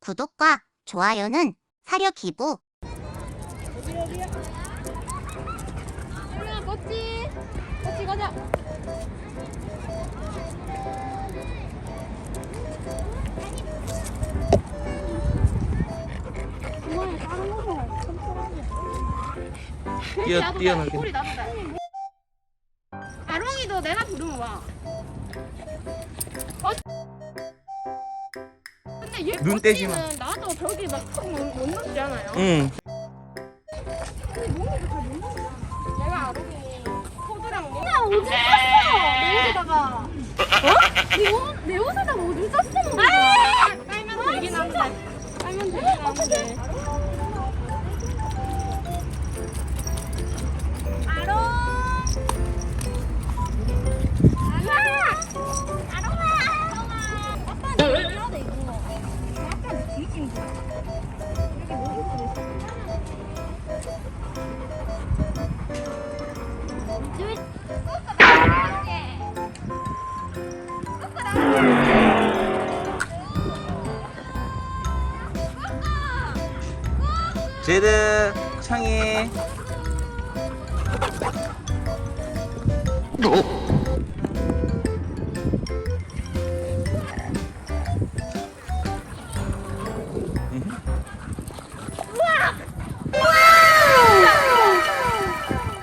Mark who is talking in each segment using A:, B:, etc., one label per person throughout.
A: 구독과 좋아요는 사료 기부.
B: 일로와 꽃지. 꽃지 가자. 그만해 다른 거봐.
C: 뛰어 뛰어나게. 눈 떼지 마.
B: 나도 벽이 막못 넘지 않아요?
C: 응.
B: 근데 몸이 잘못 넘잖아 내가 아롱이 코드랑 뭐야내 옷에다가 어? 내, 옷, 내 옷에다가 어디 샀어 아! 빨면 되긴 한데 빨면 되긴 한데
C: 제드 창이.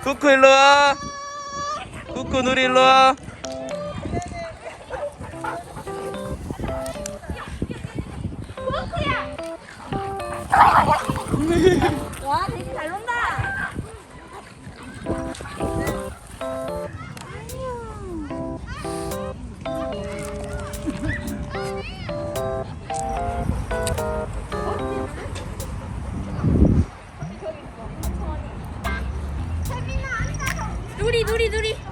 C: 쿠쿠 일로 와. 쿠쿠 누리 일로 와.
B: 와 되게 잘 논다 누리 누리 누리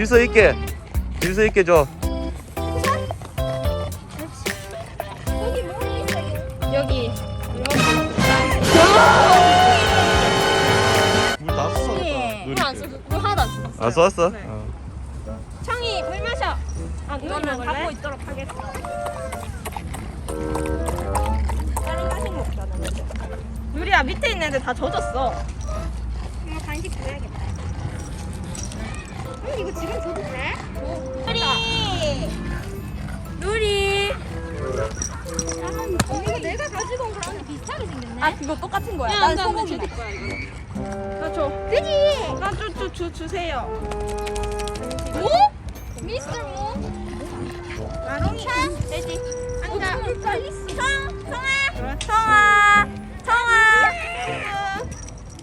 C: 질서 있게. 질서 있게 줘.
B: 여기.
C: 물다 쏟았다.
D: 네.
C: 누리.
B: 물안 써. 물 하나도 안 써.
C: 아 쏟았어?
D: 네.
C: 어.
B: 청이 물 마셔. 아,
D: 이거는? 갖고 있도록 간식 먹자는 누리야 밑에 있는 애들 다 젖었어.
B: 엄마 간식 줘야겠다. 언니 이거 지금 줘도 돼?
D: 누리. 누리.
B: 아, 이거 내가 가지고 온 거랑 비슷하게 생겼네.
D: 아 그거 똑같은 거야.
B: 야, 난나
D: 소고기.
B: 제
D: 거야 이거. 나 줘.
B: 그지?
D: 나줘줘 주세요.
B: 뭐? 미스터 뭐?
D: 아롱이.
B: 돼지. 앉아.
D: 청, 청아. 청아. 청아.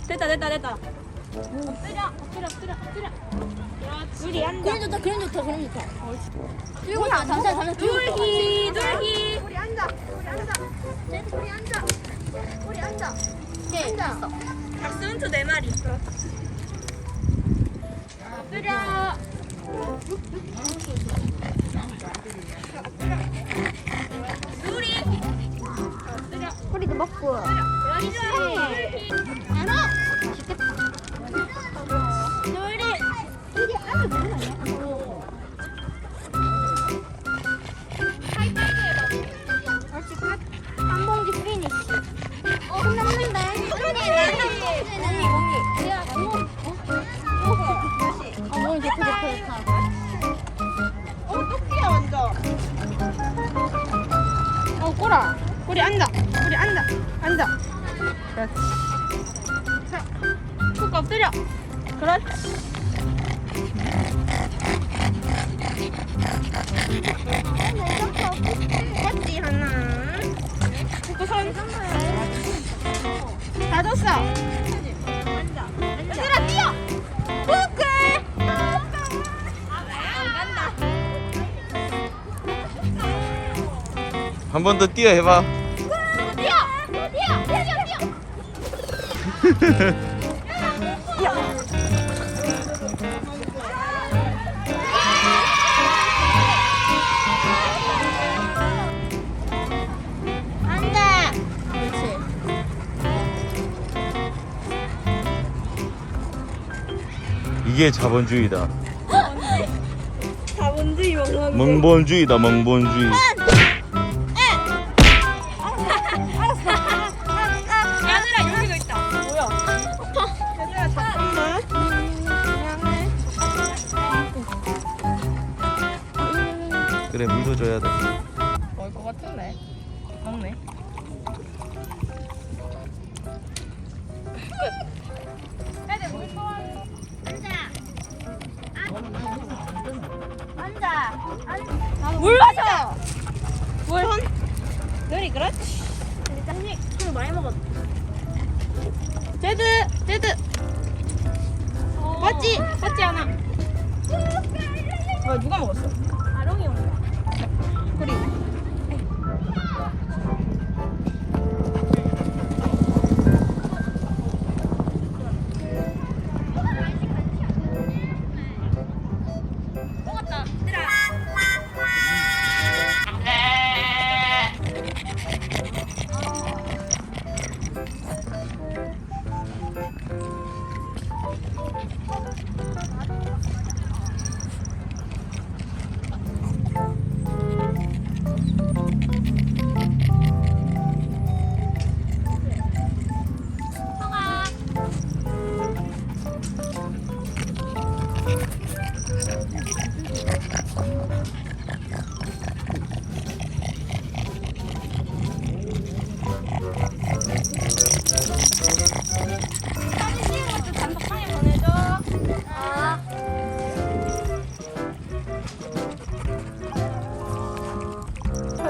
D: 됐다 됐다 됐다.
B: 엎드려, 엎드려, 엎드려, 엎드려.
D: 누리 앉아.
B: 그럼 좋다, 그럼 좋다, 그럼 좋다. 들고 나, 잠시만, 잠시만.
D: 둘기 둘기.
B: 우리 앉아, 우리 앉아. 우리 앉아. 우리 앉아. 네, 앉아.
D: 박스훈트 네 마리.
B: 엎드려.
D: 누리.
B: 허리도 먹고. 그렇지. 알아.
D: 푹 엎드려. 그렇지. 뻗지 하나. 푹 손. 다 줬어. 얘들아 뛰어.
C: 푹한번 더 뛰어 해봐.
D: 안 돼. 그렇지.
C: 이게 자본주의다.
D: 자본주의
C: 멍본주의다 멍본주의. 물도 줘야 돼.
D: 먹을 것 같은데. 먹네. 물 마셔. 물 한. 누리 그렇지. 일단씩 술 많이 먹었. 제드 제드. 맞지 맞지 않아. 뭐 누가 먹었어? 아롱이 형. 그리. 사진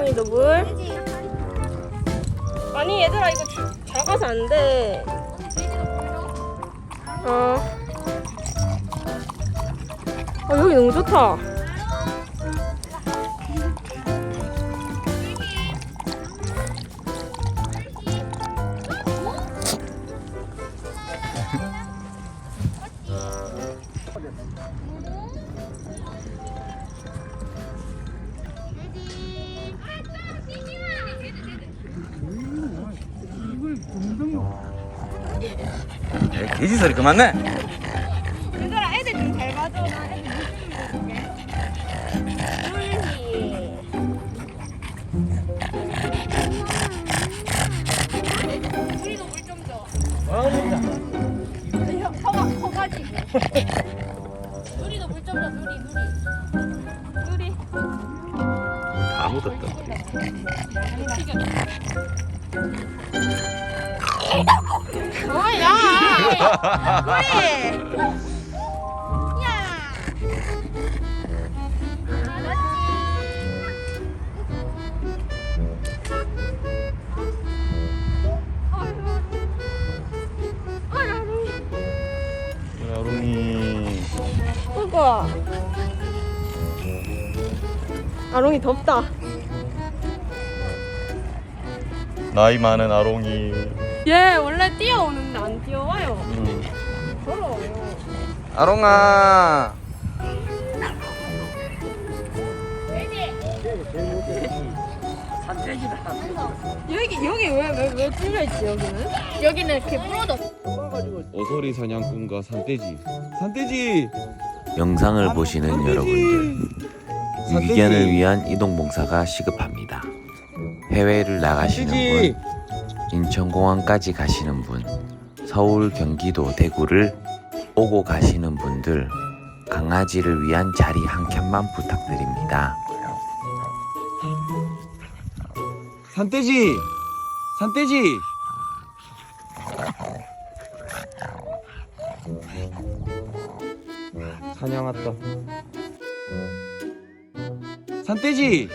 D: 형이도 물. 아니 얘들아 이거 주- 작아서 안 돼. 어. 어 여기 너무 좋다.
C: 돼지 소리 그만 내.
D: 얘들아 애들 좀 잘 봐줘. 나 애들 물 우리도 물 좀 줘. 혀- 혀가 커가지고. 누리도 물 좀 줘. 누리 누리. 누리.
C: 다 묻었다.
D: 뭐야? 누리. 야. 우와. 아롱이 덥다.
C: 나이 많은 아롱이.
D: 얘 원래 뛰어오는데 안 뛰어와요.
C: 음.
D: 더러워요.
C: 아롱아.
D: 여기 여기 왜 왜 왜 뚫려 있지 여기는? 여기는 이렇게 부러져.
C: 오소리 사냥꾼과 산돼지. 산돼지.
E: 영상을 보시는 여러분들 유기견을 위한 이동 봉사가 시급합니다. 해외를 나가시는
C: 산돼지.
E: 분, 인천공항까지 가시는 분, 서울, 경기도, 대구를 오고 가시는 분들, 강아지를 위한 자리 한 켠만 부탁드립니다.
C: 산돼지! 산돼지!
F: 사냥 왔다. 산돼지!